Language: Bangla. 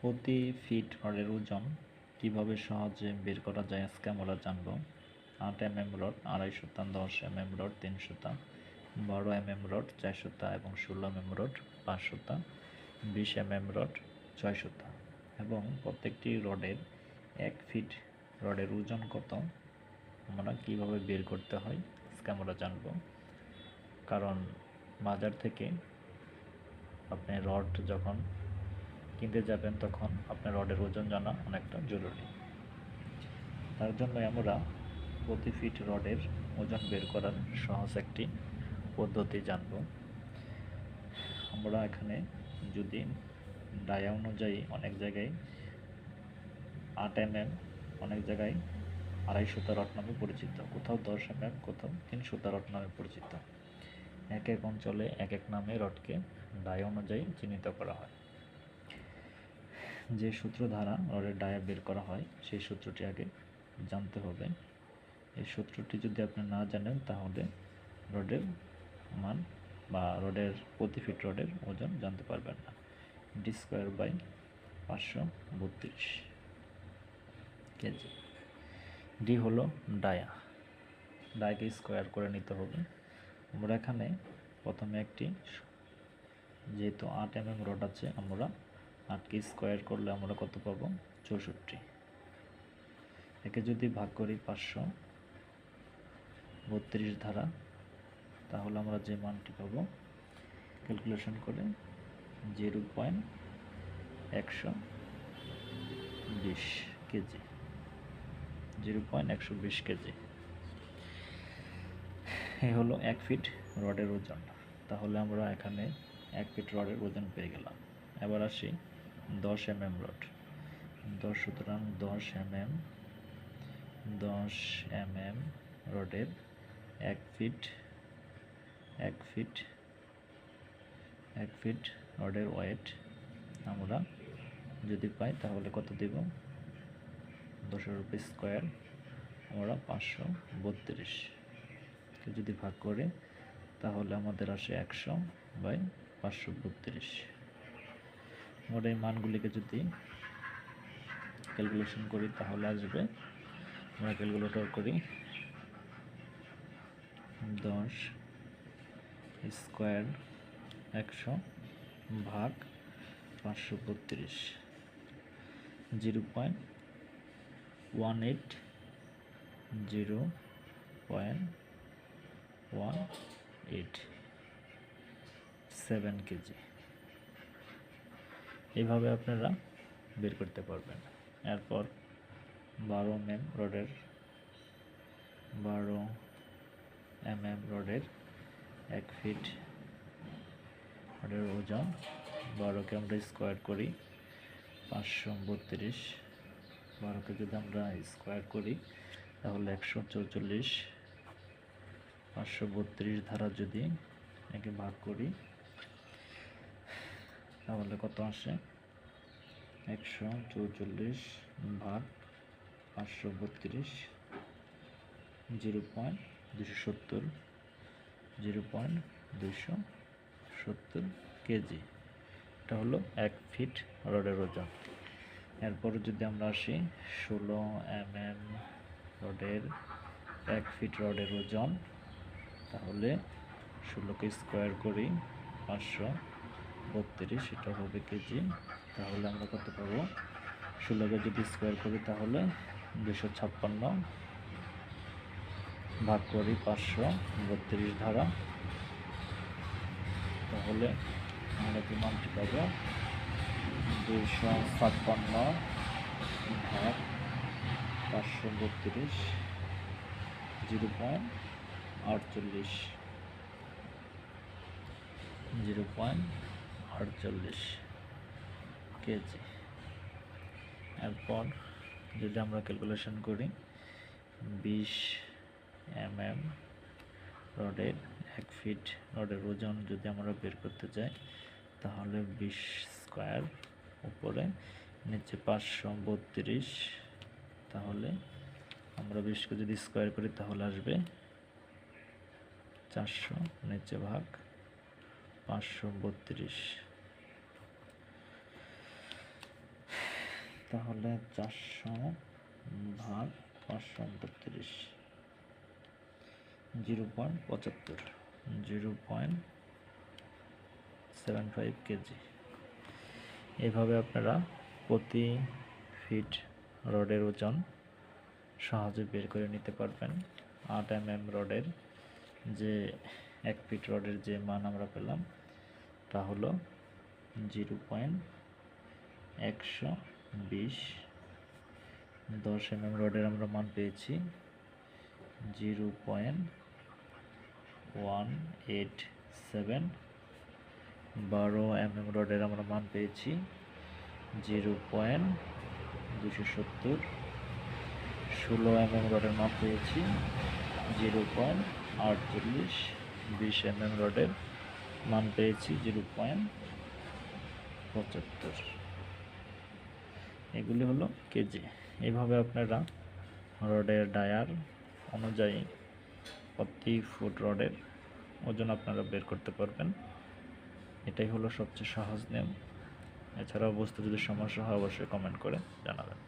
প্রতি ফিট রডের ওজন কীভাবে সহজে বের করা যায় আজকে আমরা জানব। আট এম এম রড, আড়াই সুতা দশ এম এম রড, তিন সুতা বারো এম এম রড, চার সুতা এবং ষোলো এম এম রড, পাঁচ সুতা বিশ এম এম রড, ছয় সুতা এবং প্রত্যেকটি রডের এক ফিট রডের ওজন কত? আমরা কীভাবে বের করতে হয়? আজকে আমরা জানব। কারণ বাজার থেকে আপনি রড যখন কিনতে যাবেন, তখন আপনার রডের ওজন জানা অনেকটা জরুরি। তার জন্য আমরা প্রতি ফিট রডের ওজন বের করার সহজ একটি পদ্ধতি জানব। আমরা এখানে যদি ডায়া অনুযায়ী অনেক জায়গায় আট এম এম অনেক জায়গায় আড়াই সুতা রড নামে পরিচিত, কোথাও দশ এম এম কোথাও তিন সুতা রড নামে পরিচিত। এক এক অঞ্চলে এক এক নামে রডকে ডায়া অনুযায়ী চিহ্নিত করা হয়। যে সূত্র দ্বারা রডের ডায়া বের করা হয়, সেই সূত্রটি আগে জানতে হবে। এই সূত্রটি যদি আপনি না জানেন, তাহলে রডের মান বা রডের প্রতি ফিট রডের ওজন জানতে পারবেন না। ডি স্কোয়ার বাই পাঁচশো বত্রিশ কেজি। ডি হলো ডায়া ডায়াকে স্কোয়ার করে নিতে হবে। আমরা এখানে প্রথমে একটি, যেহেতু আট এম এম রড আছে, আমরা আটকে স্কোয়ার করলে আমরা কত পাবো? চৌষট্টি। একে যদি ভাগ করি পাঁচশো, বত্রিশ ধারা, তাহলে আমরা যে মানটি পাবো ক্যালকুলেশন করে জিরো পয়েন্ট একশো বিশ কেজি। জিরো পয়েন্ট একশো বিশ কেজি। এ হলো এক ফিট রডের ওজন। তাহলে আমরা এখানে এক ফিট রডের ওজন পেয়ে গেলাম। এবার আসি দশ এম রড। দশ সুতরাং দশ এম এম দশ এম এম রডের এক ফিট এক ফিট এক ফিট রডের ওয়েট আমরা যদি পাই তাহলে কত দেব? দশের রুপি স্কোয়ার আমরা পাঁচশো বত্রিশ। যদি ভাগ করে তাহলে আমাদের আসে একশো বাই পাঁচশো বত্রিশ। আমরা এই মানগুলিকে যদি ক্যালকুলেশন করি, তাহলে আসবে। আমরা ক্যালকুলেটর করি দশ স্কোয়ার একশো ভাগ পাঁচশো বত্রিশ। Zero point one eight zero point one eight seven kg. এইভাবে আপনারা বের করতে পারবেন। এরপর বারো এম এম রডের, বারো এম এম রডের এক ফিট রডের ওজন বারোকে আমরা স্কোয়ার করি, পাঁচশো বত্রিশ। বারোকে যদি আমরা স্কোয়ার করি, তাহলে একশো চৌচল্লিশ। পাঁচশো বত্রিশ ধারা যদি একে ভাগ করি তাহলে কত আসে? একশো চৌচল্লিশ ভাগ পাঁচশো বত্রিশ, জিরো পয়েন্ট দুশো সত্তর, জিরো পয়েন্ট দুশো সত্তর কেজি। এটা হলো এক ফিট রডের ওজন। এরপর যদি আমরা আসি, ষোলো এম এম রডের এক ফিট রডের ওজন, তাহলে ষোলোকে স্কোয়ার করি পাঁচশো বত্রিশ, এটা হবে কেজি। তাহলে আমরা কত পাবো? ষোলোকে যদি স্কোয়ার করি তাহলে দুশো ছাপ্পান্ন ভাগ করি পাঁচশো, বত্রিশ ধারা। তাহলে আমরা মানটি পাবো দুইশো ছাপ্পান্ন ভাগ পাঁচশো বত্রিশ, জিরো পয়েন্ট আটচল্লিশ। জিরো পয়েন্ট আটচল্লিশ কেজি। এরপর যদি আমরা ক্যালকুলেশন করি, বিশ এম এম রডের এক ফিট রডের ওজন যদি আমরা বের করতে চাই তাহলে বিশ স্কোয়ার উপরে, নিচে পাঁচশো বত্রিশ, তাহলে আমরা বিশকে যদি স্কোয়ার করি, তাহলে আসবে চারশো, নিচে ভাগ পাঁচশো বত্রিশ। তাহলে চারশো ভাগ পাঁচশো উনত্রিশ জিরো পয়েন্ট পঁচাত্তর। Zero point seven five kg. এভাবে আপনারা প্রতি ফিট রডের ওজন সহজে বের করে নিতে পারবেন। আট এম এম রডের যে এক ফিট রডের যে মান আমরা পেলাম, তা হলো জিরো পয়েন্ট একশো বিশ, দশ এম এম রডের আমরা মান পেয়েছি zero point one eight seven. বারো এম এম রডের আমরা মান পেয়েছি জিরো পয়েন্ট দুশো সত্তর। ষোলো এম এম রডের মান পেয়েছি জিরো পয়েন্ট আটচল্লিশ। বিশ এম এম রডের মান পেয়েছি জিরো পয়েন্ট পঁচাত্তর। এগুলি হলো কেজি। এইভাবে আপনারা রডের ডায়ার অনুযায়ী প্রতি ফুট রডের ওজন আপনারা বের করতে পারবেন। এটাই হলো সবচেয়ে সহজ নিয়ম। এছাড়াও বুঝতে যদি সমস্যা হয়, অবশ্যই কমেন্ট করে জানাবেন।